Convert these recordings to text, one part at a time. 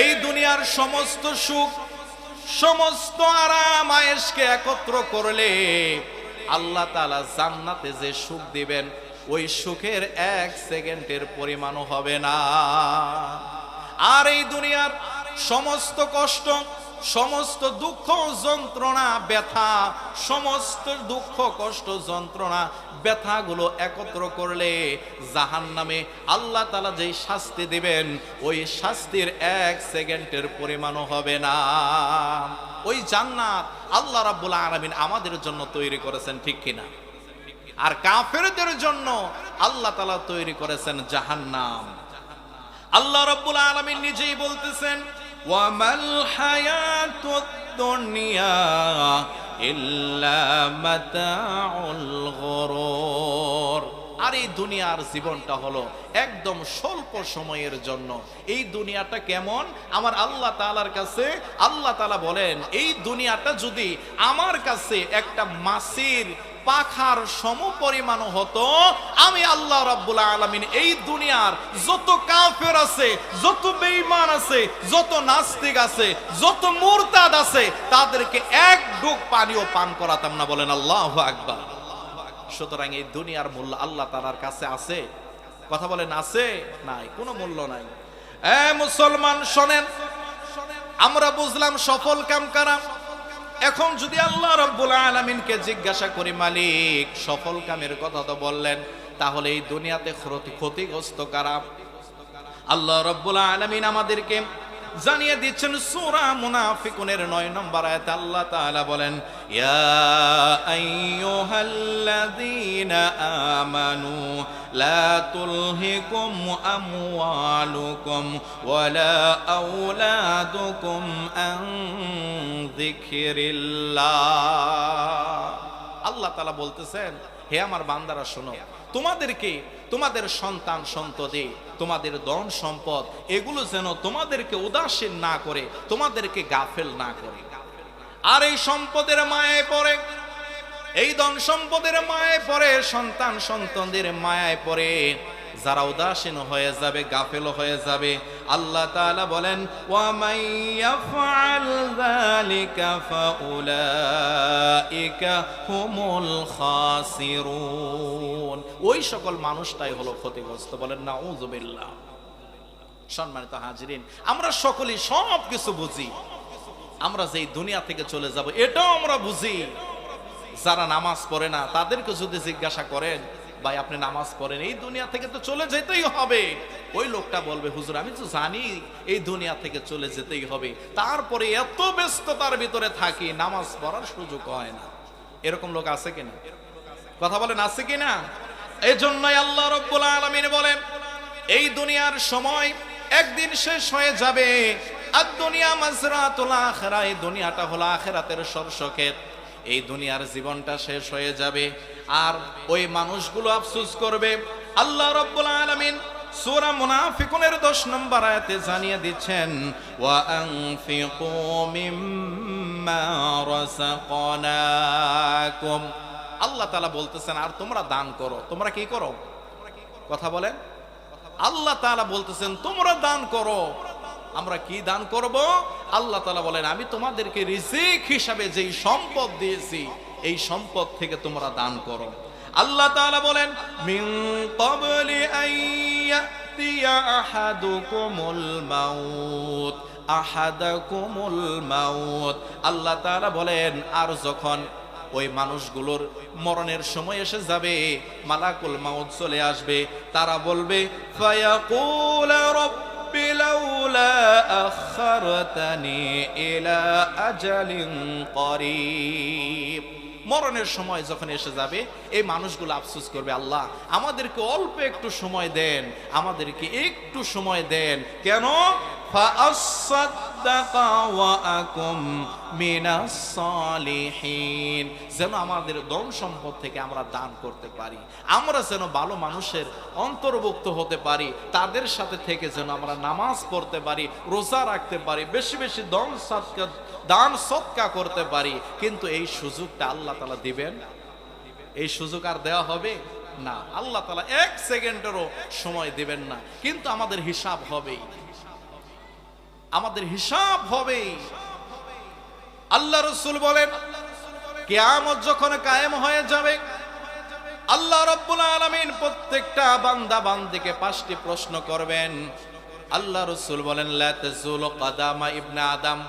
এই দুনিয়ার সমস্ত সুখ, সমস্ত আরাম, আয়েশকে একত্র করলে আল্লাহ তাআলা জান্নাতে যে সুখ দিবেন, ওই সুখের এক সেকেন্ডের পরিমাণও হবে না। আর এই দুনিয়ার সমস্ত কষ্ট সমস্ত দুঃখ যন্ত্রণা, ব্যথা, সমস্ত দুঃখ, কষ্ট, যন্ত্রণা, ব্যথাগুলো একত্র করলে জাহান নামে আল্লাহ তালা যেই শাস্তি দিবেন, ওই শাস্তির এক সেকেন্ডের পরিমাণও হবে না। ওই জান্নাত আল্লাহ রাব্বুল আলামিন আমাদের জন্য তৈরি করেছেন ঠিক কিনা? আর কাফেরদের জন্য আল্লাহ তালা তৈরি করেছেন জাহান্নাম। আল্লাহ রাব্বুল আলামিন নিজেই বলতেছেন ওয়ামাল হায়াতুদ দুনিয়া ইল্লা মাতাউল গুরুর আর এই দুনিয়ার জীবনটা হলো একদম স্বল্প সময়ের জন্য। এই দুনিয়াটা কেমন? আমার আল্লাহ তাআলার কাছে, আল্লাহ তাআলা বলেন, এই দুনিয়াটা যদি আমার কাছে একটা মাসির পাখার সম পরিমাণ হতো। আমি আল্লাহ রাব্বুল আলামিন এই দুনিয়ার যত কাফের আছে, যত বেঈমান আছে, যত নাস্তিক আছে, যত মুরতাদ আছে, তাদেরকে এক ডুব পানিও পান করাতাম না বলেন আল্লাহু আকবার। সুতরাং এই দুনিয়ার মূল্য আল্লাহ তাআলার কাছে আছে? কথা বলেন, আছে? নাই, কোনো মূল্য নাই। এ মুসলমান শোনেন, আমরা বুঝলাম সফল কাম কারা। এখন যদি আল্লাহ রব্বুল আলমিনকে জিজ্ঞাসা করি, মালিক, সফল কামের কথা তো বললেন, তাহলে এই দুনিয়াতে ক্ষতিগ্রস্ত কারা? আল্লাহ রব্বুল আলমিন আমাদেরকে জানিয়ে দিচ্ছেন সূরা মুনাফিকুনের নয় নম্বর আয়াতে আল্লাহ তাআলা বলেন, ইয়া আইয়ুহাল্লাযীনা আমানু লা তুলহিকুম আমওয়ালুকুম ওয়ালা আওলাদুকুম আন যিকরিল্লাহ। আল্লাহ তাআলা বলতেছেন, হে আমার বান্দারা, শোনো। তোমাদেরকে, তোমাদের সন্তান সন্ততি, তোমাদের দন সম্পদ, এগুলো যেন তোমাদেরকে উদাসীন না করে, তোমাদেরকে গাফেল না করে। আর এই সম্পদের মায়ায় পড়ে, এই দন সম্পদের মায়ায় পড়ে, সন্তান সন্তানদের মায়ায় পড়ে, যারা উদাসীন হয়ে যাবে, গাফেল হয়ে যাবে আল্লাহ তাআলা বলেন ওই সকল মানুষটাই হলো ক্ষতিগ্রস্ত। বলেন না নাউযুবিল্লাহ সম্মানিত হাজিরিন, আমরা সকলেই সব কিছু বুঝি। আমরা যেই দুনিয়া থেকে চলে যাব, এটাও আমরা বুঝি। যারা নামাজ পড়ে না, তাদেরকে যদি জিজ্ঞাসা করেন ভাই, আপনি নামাজ পড়েন, এই দুনিয়া থেকে তো চলে যেতেই হবে। ওই লোকটা বলবে, হুজুর, আমি তো জানি এই দুনিয়া থেকে চলে যেতেই হবে। তারপরে এত ব্যস্ততার ভিতরে থাকি, নামাজ পড়ার সুযোগ হয় না। এরকম লোক আছে কিনা? কথা বলেন, আছে কিনা? এই জন্যই আল্লাহ রব্বুল আলমিন বলেন, এই দুনিয়ার সময় একদিন শেষ হয়ে যাবে। আর দুনিয়া মাজরাতুল আখিরা এই দুনিয়াটা হলো আখিরাতের সরসক্ষেত এই দুনিয়ার জীবনটা শেষ হয়ে যাবে। আর ওই মানুষগুলো আফসুস করবে। আল্লাহ রব্বুল আলামিন সূরা মুনাফিকুনের 10 নম্বর আয়াতে জানিয়ে দিচ্ছেন, ওয়া আনফিকু মিম্মা রাযাকনাকুম। আল্লাহ তাআলা বলতেছেন, আর তোমরা দান করো। তোমরা কি করো? কথা বলেন। আল্লাহ তাআলা বলতেছেন, তোমরা দান করো। আমরা কি দান করব? আল্লাহ তাআলা বলেন, আমি তোমাদেরকে রিজিক হিসাবে যেই সম্পদ দিয়েছি, এই সম্পদ থেকে তোমরা দান করো। আল্লাহ তাআলা বলেন আল্লাহ বলেন, আর যখন ওই মানুষগুলোর মরণের সময় এসে যাবে, মালাকুল মাউত চলে আসবে, তারা বলবে, ফায়াকুল রব্বি লাউলা أخرتني إلى أجل قريب. মরণের সময় যখন এসে যাবে, এই মানুষগুলো আফসোস করবে, আল্লাহ, আমাদেরকে অল্প একটু সময় দেন, আমাদেরকে একটু সময় দেন। কেন? যেন আমাদের দন সম্পদ থেকে আমরা দান করতে পারি। আমরা যেন ভালো মানুষের অন্তর্ভুক্ত হতে পারি। তাদের সাথে থেকে যেন আমরা নামাজ পড়তে পারি, রোজা রাখতে পারি, বেশি বেশি দন সৎকা দান সৎকা করতে পারি। কিন্তু এই সুযোগটা আল্লাহ তালা দিবেন? এই সুযোগ আর দেওয়া হবে? না। আল্লাহ তালা এক সেকেন্ডেরও সময় দিবেন না। কিন্তু আমাদের হিসাব হবেই। আমাদের হিসাব হবে। আল্লাহ রসুল বলেন কে কেয়ামত যখন কায়েম হয়ে যাবে, আল্লাহ রব্বুল আলমিন প্রত্যেকটা বান্দা বান্দিকে পাঁচটি প্রশ্ন করবেন। আল্লাহ রসুল বলেন ইবনে আদম।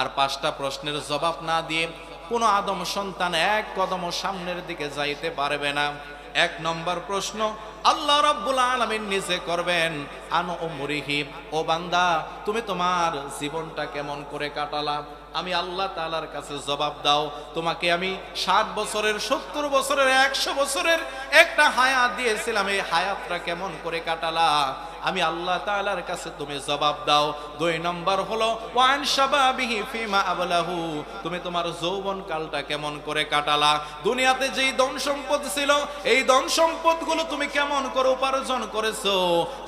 আর পাঁচটা প্রশ্নের জবাব না দিয়ে কোনো আদম সন্তান এক কদম সামনের দিকে যাইতে পারবে না। এক নম্বর প্রশ্ন, আল্লাহ রব্বুল আলমিন নিজে করবেন। আন ও মুরিহি ও বান্দা, তুমি তোমার জীবনটা কেমন করে কাটালা? আমি আল্লাহ তালার কাছে জবাব দাও। তোমাকে আমি ষাট বছরের, সত্তর বছরের, একশো বছরের একটা হায়াত দিয়েছিলাম। এই হায়াতটা কেমন করে কাটালা? আমি আল্লাহ তাআলার কাছে তুমি জবাব দাও। দুই নম্বর হলো, ওয়ান শাবাবিহি ফিমা আবলাহু। তুমি তোমার যৌবন কালটা কেমন করে কাটালা? দুনিয়াতে যেই ধন সম্পদ ছিল, এই ধন সম্পদগুলো তুমি কেমন করে উপার্জন করেছ?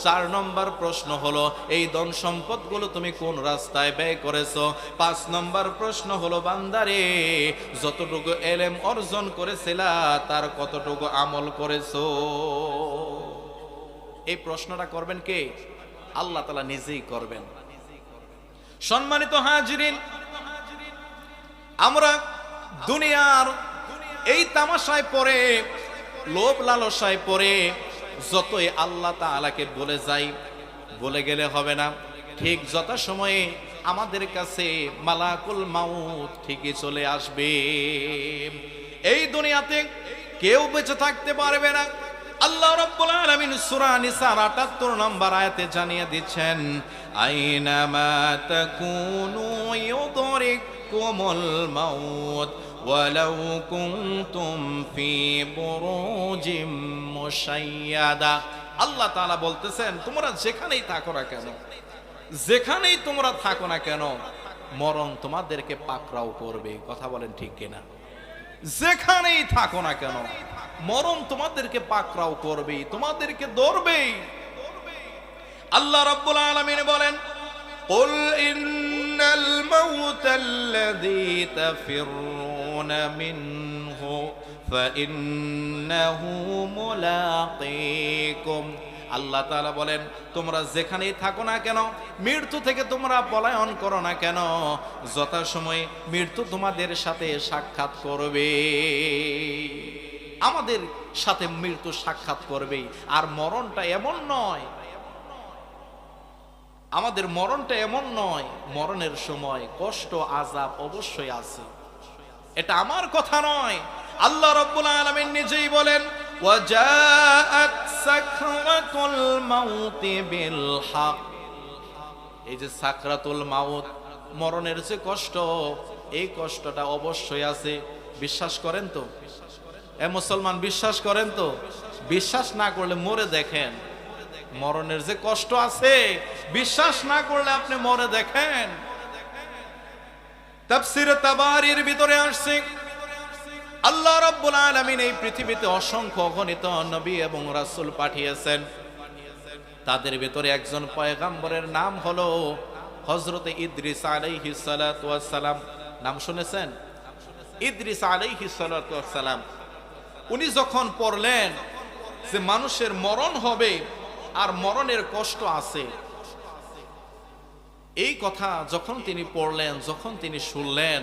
চার নম্বর প্রশ্ন হলো, এই ধন সম্পদগুলো তুমি কোন রাস্তায় ব্যয় করেছ? পাঁচ নম্বর প্রশ্ন হলো, বান্দারে, যতটুকু এলেম অর্জন করেছিলা, তার কতটুকু আমল করেছ? এই প্রশ্নটা করবেন কে? আল্লাহ তালা নিজেই করবেন। সম্মানিত হাজিরিন, আমরা দুনিয়ার এই তামাশায় পরে লোভ লালসায় পরে যতই আল্লাহ তাআলাকে বলে যাই, বলে গেলে হবে না। ঠিক যথা সময়ে আমাদের কাছে মালাকুল মাউত ঠিকই চলে আসবে। এই দুনিয়াতে কেউ বেঁচে থাকতে পারবে না। আল্লাহ রাব্বুল আলামিন সূরা নিসার 78 নম্বর আয়াতে জানিয়ে দিচ্ছেন আইনামা তাকুনু ইউদরিকুমুল মাউত ওয়ালাউ কুনতুম ফি বুরুজিম মুশাইয়াদা। আল্লাহ তাআলা বলতেছেন, তোমরা যেখানেই থাকো না কেন, যেখানেই তোমরা থাকো না কেন, মরণ তোমাদেরকে পাকড়াও করবে। কথা বলেন ঠিক কিনা? যেখানেই থাকো না কেন মরণ তোমাদেরকে পাকড়াও করবে তোমাদেরকে ধরবে আল্লাহ রাব্বুল আলামিন বলেন قل إن الموت الذي تفرون منه فإنه ملاقيكم আল্লাহ তাআলা বলেন তোমরা যেখানেই থাকো না কেন মৃত্যু থেকে তোমরা পলায়ন করো না কেন যথাসময়ে মৃত্যু তোমাদের সাথে সাক্ষাৎ করবে আমাদের সাথে মৃত্যু সাক্ষাৎ করবে আর মরণটা এমন নয়। আমাদের মরণটা এমন নয়, মরণের সময় কষ্ট আজাব অবশ্যই আছে। এটা আমার কথা নয়। আল্লাহ রব্বুল আলামিন নিজেই বলেন এই যে সাকরাতুল মাউত, মরণের যে কষ্ট, এই কষ্টটা অবশ্যই আছে। বিশ্বাস করেন তো? এ মুসলমান, বিশ্বাস করেন তো? বিশ্বাস না করলে মরে দেখেন। মরণের যে কষ্ট আছে, বিশ্বাস না করলে আপনি মরে দেখেন। তাফসির তাবারির ভিতরে আসছে, আল্লাহ রাব্বুল আলামিন এই পৃথিবীতে অসংখ্য অগণিত নবী এবং রাসূল পাঠিয়েছেন। তাদের ভিতরে একজন পয়গাম্বরের নাম হলো হযরতে ইদ্রিস আলাইহিস সালাম। নাম শুনেছেন? ইদ্রিস আলাইহিস সালাম। উনি যখন পড়লেন যে মানুষের মরণ হবে আর মরণের কষ্ট আছে। এই কথা যখন তিনি পড়লেন, যখন তিনি শুনলেন,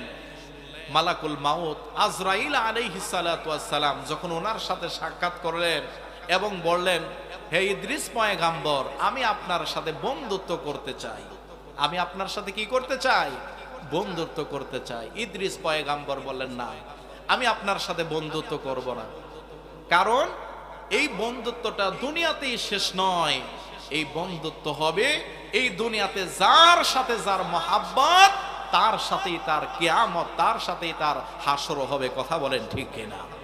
মালাকুল মাউত আজরাইল আলাইহিসালাম যখন ওনার সাথে সাক্ষাৎ করলেন এবং বললেন, হে ইদ্রিস পয়গাম্বর, আমি আপনার সাথে বন্ধুত্ব করতে চাই। আমি আপনার সাথে কি করতে চাই? বন্ধুত্ব করতে চাই। ইদ্রিস পয়গাম্বর বললেন, না আমি আপনার সাথে বন্ধুত্ব করব না। কারণ এই বন্ধুত্বটা দুনিয়াতেই শেষ নয়। এই বন্ধুত্ব হবে এই দুনিয়াতে যার সাথে যার মহাব্বত, তার সাথেই তার কেয়ামত, তার সাথেই তার হাসর হবে। কথা বলেন ঠিক কিনা?